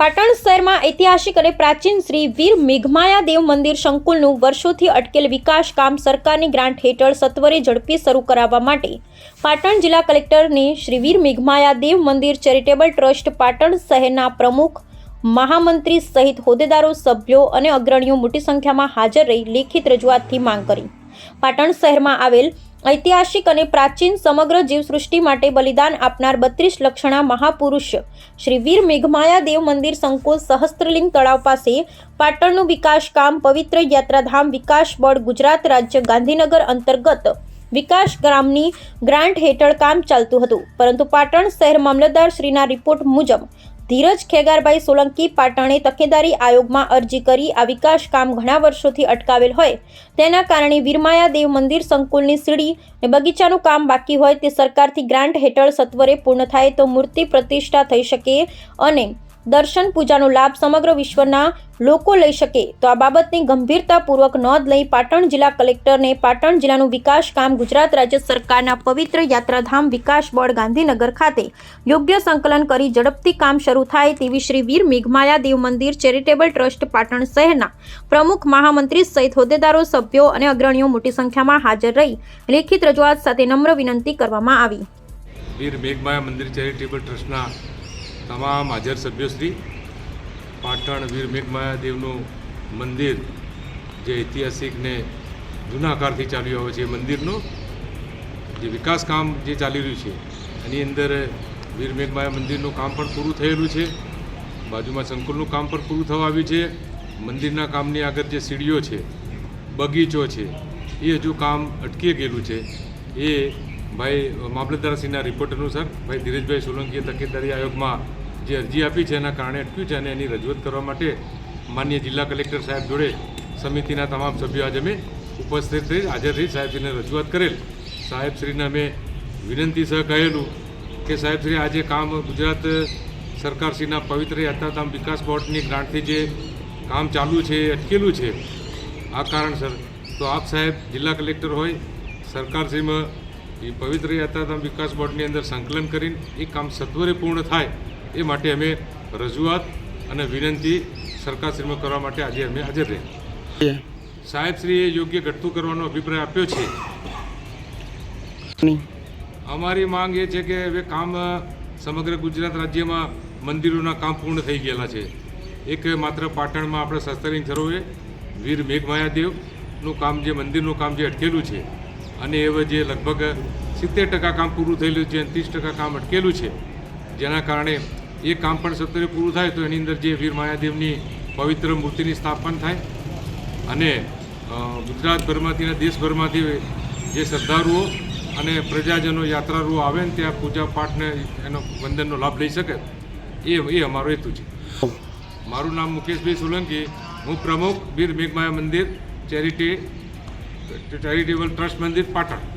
પાટણ શહેરમાં ઐતિહાસિક અને પ્રાચીન શ્રી વીર મેઘમાયા દેવ મંદિર સંકુલનું વર્ષોથી અટકેલ વિકાસ કામ સરકારની ગ્રાન્ટ હેઠળ સત્વરે ઝડપી શરૂ કરાવવા માટે પાટણ જિલ્લા કલેક્ટરને શ્રી વીર મેઘમાયા દેવ મંદિર ચેરિટેબલ ટ્રસ્ટ પાટણ શહેરના પ્રમુખ, મહામંત્રી સહિત હોદ્દેદારો, સભ્યો અને અગ્રણીઓ મોટી સંખ્યામાં હાજર રહી લેખિત રજૂઆતથી માંગ કરી. પાટણ શહેરમાં આવેલ ઐતિહાસિક અને પ્રાચીન સમગ્ર જીવસૃષ્ટિ માટે બલિદાન આપનાર બત્રીસ લક્ષણા મહાપુરુષ શ્રી વીર મેઘમાયા દેવ મંદિર સંકુલ સહસ્ત્રલિંગ તળાવ પાસે પાટણનું વિકાસ કામ પવિત્ર યાત્રાધામ વિકાસ બોર્ડ ગુજરાત રાજ્ય ગાંધીનગર અંતર્ગત વિકાસ ગ્રામની ગ્રાન્ટ હેઠળ કામ ચાલતું હતું. પરંતુ પાટણ શહેર મામલતદાર શ્રીના રિપોર્ટ મુજબ ધીરજ ખેગારભાઈ સોલંકી પાટણે તકેદારી આયોગમાં અરજી કરી આ વિકાસ કામ ઘણા વર્ષોથી અટકાવેલ હોય. તેના કારણે વીરમાયા દેવ મંદિર સંકુલની સીડી અને બગીચાનું કામ બાકી હોય તે સરકારથી ગ્રાન્ટ હેઠળ સત્વરે પૂર્ણ થાય તો મૂર્તિ પ્રતિષ્ઠા થઈ શકે અને દર્શન પૂજાનો લાભ સમગ્ર વિશ્વના લોકો લઈ શકે. તો આ બાબતની ગંભીરતાપૂર્વક નોંધ લઈ પાટણ જિલ્લા કલેક્ટરને પાટણ જિલ્લાનું વિકાસ કામ ગુજરાત રાજ્ય સરકારના પવિત્ર યાત્રાધામ વિકાસ બોર્ડ ગાંધીનગર ખાતે યોગ્ય સંકલન કરી ઝડપથી કામ શરૂ થાય તેવી શ્રી વીર મેઘમાયા દેવ મંદિર ચેરિટેબલ ટ્રસ્ટ પાટણ શહેરના પ્રમુખ મહામંત્રી સહિત હોદ્દેદારો, સભ્યો અને અગ્રણીઓ મોટી સંખ્યામાં હાજર રહી. લેખિત રજૂઆત સાથે નમ્ર વિનંતી કરવામાં આવી. વીર મેઘમાયા મંદિર ચેરિટેબલ ટ્રસ્ટના તમામ હાજર સભ્યોશ્રી પાટણ વીર મેઘમાયાદેવનું મંદિર જે ઐતિહાસિક ને જૂના કાળથી ચાલ્યું આવે છે એ મંદિરનું, જે વિકાસ કામ જે ચાલી રહ્યું છે, એની અંદર વીર મેઘમાયા મંદિરનું કામ પણ પૂરું થયેલું છે, બાજુમાં સંકુલનું કામ પણ પૂરું થવા આવ્યું છે, મંદિરના કામની આગળ જે સીડીઓ છે, બગીચો છે, એ હજુ કામ અટકી ગયેલું છે, એ ભાઈ મામલતદારશ્રીના રિપોર્ટરનું સર ભાઈ ધીરજભાઈ સોલંકીએ તકેદારી આયોગમાં જે અરજી આપી છે એના કારણે અટક્યું છે અને એની રજૂઆત કરવા માટે માન્ય જિલ્લા કલેક્ટર સાહેબ જોડે સમિતિના તમામ સભ્યો આજે અમે ઉપસ્થિત રહી હાજર રહી સાહેબશ્રીને રજૂઆત કરેલ. સાહેબશ્રીને અમે વિનંતી સહ કહેલું કે સાહેબશ્રી, આજે કામ ગુજરાત સરકારશ્રીના પવિત્ર યાત્રાધામ વિકાસ બોર્ડની ગ્રાન્ટથી જે કામ ચાલુ છે, એ અટકેલું છે, આ કારણસર. તો આપ સાહેબ જિલ્લા કલેક્ટર હોય, સરકારશ્રીમાં એ પવિત્ર યાત્રાધામ વિકાસ બોર્ડની અંદર સંકલન કરીને એ કામ સત્વરે પૂર્ણ થાય એ માટે અમે રજૂઆત અને વિનંતી સરકારશ્રીમાં કરવા માટે આજે અમે હાજર રહ્યા. સાહેબશ્રીએ યોગ્ય ઘટતું કરવાનો અભિપ્રાય આપ્યો છે. અમારી માંગ એ છે કે હવે કામ સમગ્ર ગુજરાત રાજ્યમાં મંદિરોના કામ પૂર્ણ થઈ ગયેલા છે. એક માત્ર પાટણમાં આપણે સસ્તરીન સરોવરે વીર મેઘમાયા દેવનું કામ જે મંદિરનું કામ જે અટકેલું છે અને એવા જે લગભગ સિત્તેર ટકા કામ પૂરું થયેલું છે અને ત્રીસ ટકા કામ અટકેલું છે, જેના કારણે એ કામ પણ સત્તરે પૂરું થાય તો એની અંદર જે વીર માયાદેવની પવિત્ર મૂર્તિની સ્થાપન થાય અને ગુજરાતભરમાંથી અને દેશભરમાંથી જે શ્રદ્ધાળુઓ અને પ્રજાજનો યાત્રાળુઓ આવે ને ત્યાં પૂજા પાઠને એનો વંદનનો લાભ લઈ શકે, એ એ અમારો હેતુ છે. મારું નામ મુકેશભાઈ સોલંકી, હું પ્રમુખ વીર મેઘમાયા મંદિર, ચેરિટી ચેરિટેબલ ટ્રસ્ટ મંદિર પાટણ